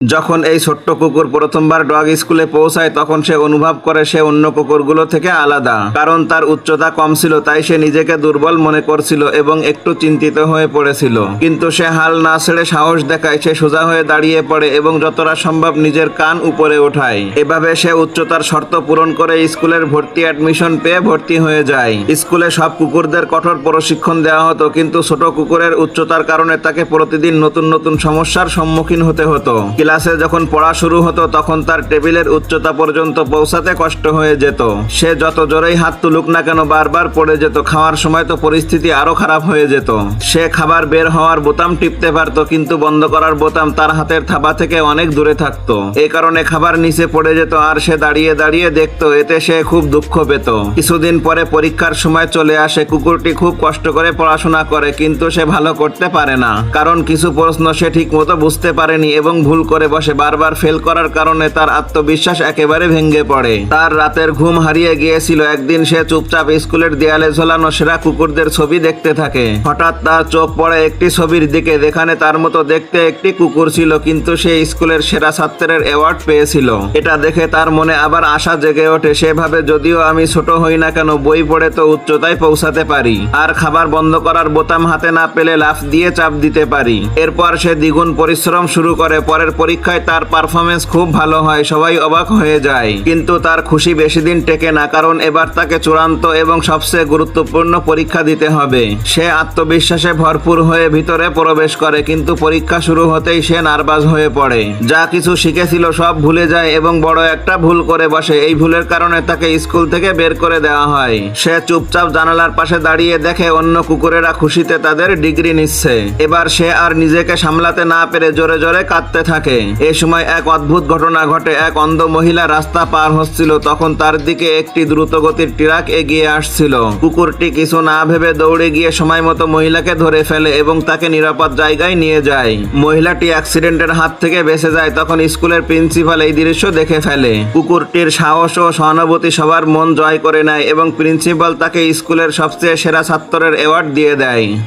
যখন এই ছোট্ট কুকুর প্রথমবার ডগ স্কুলে পৌঁছায়, তখন সে অনুভব করে সে অন্য কুকুরগুলো থেকে আলাদা। কারণ তার উচ্চতা কম ছিল, তাই সে নিজেকে দুর্বল মনে করছিল এবং একটু চিন্তিত হয়ে পড়েছিল। কিন্তু সে হাল না ছেড়ে সাহস দেখায়, সে সোজা হয়ে দাঁড়িয়ে পড়ে এবং যতটা সম্ভব নিজের কান উপরে ওঠায়। এভাবে সে উচ্চতার শর্ত পূরণ করে স্কুলের ভর্তি অ্যাডমিশন পেয়ে ভর্তি হয়ে যায়। স্কুলে সব কুকুরদের কঠোর প্রশিক্ষণ দেওয়া হতো, কিন্তু ছোট কুকুরের উচ্চতার কারণে তাকে প্রতিদিন নতুন নতুন সমস্যার সম্মুখীন হতে হতো। ক্লাসে যখন পড়া শুরু হতো, তখন তার টেবিলের উচ্চতা পর্যন্ত পৌঁছাতে কষ্ট হয়ে যেত। সে যত জোরেই হাত তুলুক না কেন, বারবার পড়ে যেত। খাওয়ার সময় তো পরিস্থিতি আরও খারাপ হয়ে যেত। সে খাবার বের হওয়ার বোতাম টিপতে পারতো, কিন্তু বন্ধ করার বোতাম তার হাতের থাবা থেকে অনেক দূরে থাকতো। এই কারণে খাবার নিচে পড়ে যেত আর সে দাঁড়িয়ে দাঁড়িয়ে দেখতো, এতে সে খুব দুঃখ পেত। কিছুদিন পরে পরীক্ষার সময় চলে আসে। কুকুরটি খুব কষ্ট করে পড়াশোনা করে, কিন্তু সে ভালো করতে পারে না। কারণ কিছু প্রশ্ন সে ঠিক মতো বুঝতে পারেনি এবং ভুল করে বসে বারবার ফেল করার কারণে তার আত্মবিশ্বাস একেবারে ভেঙে পড়ে। তার রাতের ঘুম হারিয়ে গিয়েছিল, একদিন সে চুপচাপ স্কুলের দেয়ালে ঝোলানো সেরা কুকুরদের ছবি দেখতে থাকে। হঠাৎ তার চোখ পড়ে একটি ছবির দিকে, যেখানে তার মতো দেখতে একটি কুকুর ছিল, কিন্তু সে স্কুলের সেরা ছাত্রের অ্যাওয়ার্ড পেয়েছিল। এটা দেখে তার মনে আবার আশা জেগে ওঠে, সেভাবে যদিও আমি ছোট হই না কেন, বই পড়ে তো উচ্চতায় পৌঁছাতে পারি। আর খাবার বন্ধ করার বোতাম হাতে না পেলে লাফ দিয়ে চাপ দিতে পারি। এরপর সে দ্বিগুণ পরিশ্রম শুরু করে, পরের পরীক্ষায় তার পারফরমেন্স খুব ভালো হয়, সবাই অবাক হয়ে যায়। কিন্তু তার খুশি বেশি দিন টেকে না, কারণ এবার তাকে চূড়ান্ত এবং সবচেয়ে গুরুত্বপূর্ণ পরীক্ষা দিতে হবে। সে আত্মবিশ্বাসে ভরপুর হয়ে ভিতরে প্রবেশ করে, কিন্তু পরীক্ষা শুরু হতেই সে নার্ভাস হয়ে পড়ে। যা কিছু শিখেছিল সব ভুলে যায় এবং বড় একটা ভুল করে বসে, এই ভুলের কারণে তাকে স্কুল থেকে বের করে দেওয়া হয়। সে চুপচাপ জানালার পাশে দাঁড়িয়ে দেখে অন্য কুকুরেরা খুশিতে তাদের ডিগ্রি নিচ্ছে। এবার সে আর নিজেকে সামলাতে না পেরে জোরে জোরে কাঁদতে থাকে। এ সময় এক অদ্ভুত ঘটনা ঘটে। এক অন্ধ মহিলা রাস্তা পার হচ্ছিল। তখন তার দিকে একটি দ্রুতগতির ট্রাক এগিয়ে আসছিল। কুকুরটি কিছু না ভেবে দৌড়ে গিয়ে সময় মতো মহিলাকে ধরে ফেলে এবং তাকে নিরাপদ জায়গায় নিয়ে যায়। মহিলাটি অ্যাক্সিডেন্টের হাত থেকে বেঁচে যায় তখন স্কুলের প্রিন্সিপাল এই দৃশ্য দেখে ফেলে। কুকুরটির সাহস ও সহানুভূতি সবার মন জয় করে নেয় এবং প্রিন্সিপাল তাকে স্কুলের সবচেয়ে সেরা ছাত্রের অ্যাওয়ার্ড দিয়ে দেয়।